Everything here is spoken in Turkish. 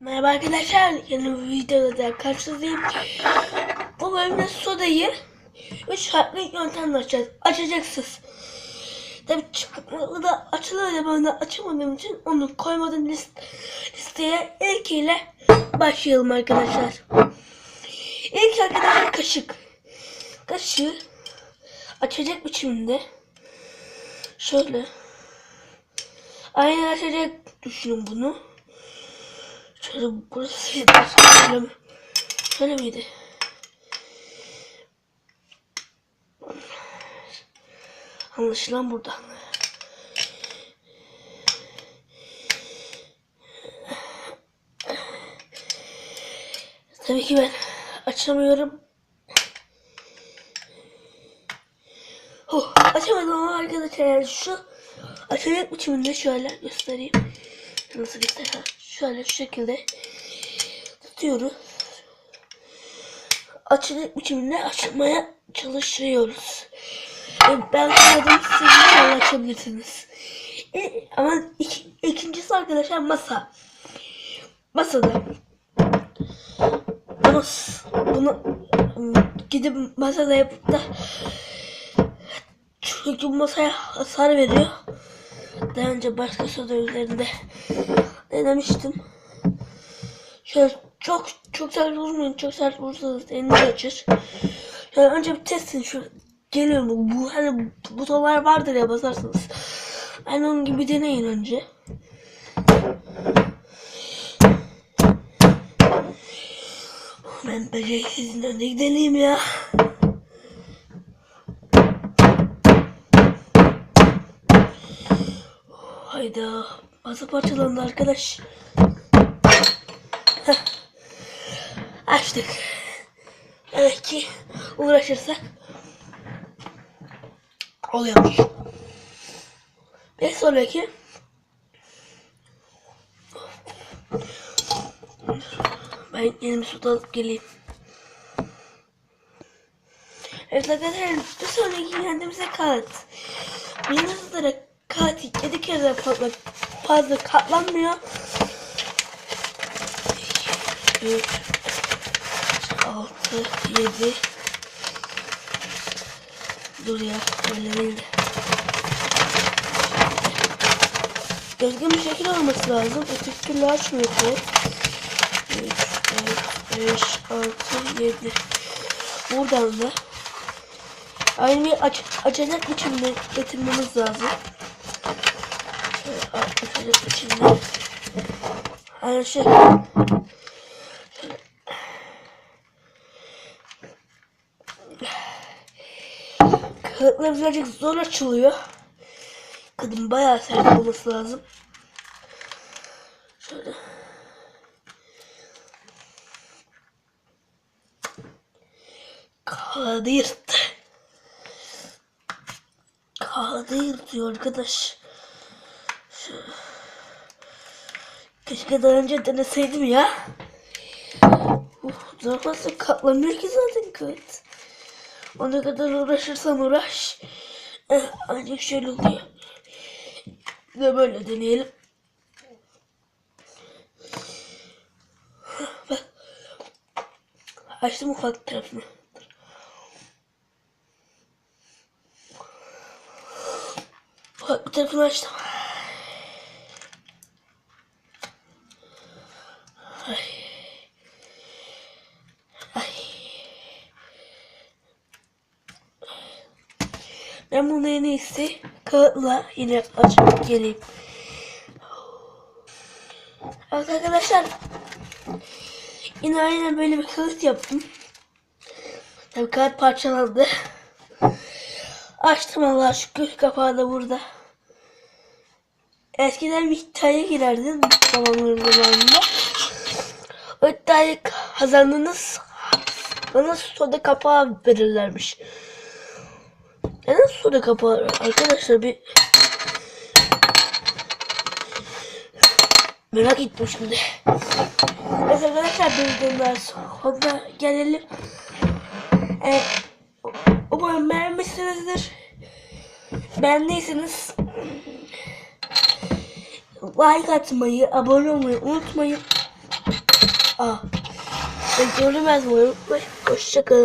Merhaba arkadaşlar, yeni bir videoda da karşınızdayım. Bu bölümde sodayı 3 farklı yöntemle açacağız. Açacaksınız. Tabi çıkmalı da açılıyor da ben de açamadığım için onu koymadım list listeye. İlk ile başlayalım arkadaşlar. İlk arkadaşlar kaşık. Kaşığı açacak biçimde şöyle aynı açacak düşünün bunu. Şöyle burası şöyle? Şöyle miydi? Anlaşılan burada. Tabii ki ben açamıyorum. Oh, açamadım ama arkadaşlar şu açacak biçiminde şöyle göstereyim. Nasıl göstereyim? Şöyle şu şekilde tutuyoruz. Açacak biçiminde açmaya çalışıyoruz. E, ben sanırım siz açabilirsiniz. E, ama iki, ikincisi arkadaşlar masa. Masada bunu, bunu gidip masada yapıp da çünkü masaya hasar veriyor. Daha önce başka soda üzerinde denemiştim. Şöyle çok çok sert vurmayın. Çok sert vursanız elinizi açır. Şöyle önce bir testin şu geliyor mu? Bu hani butonlar vardır ya basarsınız. Aynı onun gibi deneyin önce. Ben beceriksizin önünde gidelim ya. Hayda. Masa parçalandı arkadaş. Heh. Açtık. Demek ki uğraşırsak oluyormuş. Bir sonraki ben yeni bir su alıp geleyim. Evet arkadaşlar bir sonraki kendimize kağıt. Birinci olarak kağıt 7 kere fazla, fazla katlanmıyor. 3 6 7 Dur ya öyle değil de. Düzgün bir şekil olması lazım. Öteki türlü açmıyor kağıt. 3 4 5 6 7 Buradan da aynı bir aç, açacak biçimde getirmemiz lazım. Açacak biçimde. Aynı şey. Kağıtlar birazcık zor açılıyor. Kadın bayağı sert olması lazım. Şöyle. Yırttı. Kağıdı yırtıyor arkadaş. Keşke daha önce deneseydim ya. Uf, nasıl katlanmıyor ki zaten kağıt. O ne kadar uğraşırsan uğraş. Eh, ancak şöyle oluyor. De böyle deneyelim. Açtım ufak tarafını. Ufak bir tarafını açtım. Ben bunu en iyisi kağıtla yine açıp geleyim. Evet arkadaşlar. Yine aynen böyle bir kağıt yaptım. Tabii kağıt parçalandı. Açtım Allah'a şükür. Kapağı da burada. Eskiden bir iddiaya girerdin babamın zamanında. İddiayı kazandınız. Bana soda kapağı verirlermiş. Neden soda kapağı arkadaşlar bir merak ettim şimdi. Evet arkadaşlar bir videodan sonra gelelim. Ee, umarım beğenmişsinizdir. Beğendiyseniz like atmayı, abone olmayı unutmayın. Aa. Ben yazmayı unutmayın. Hoşçakalın.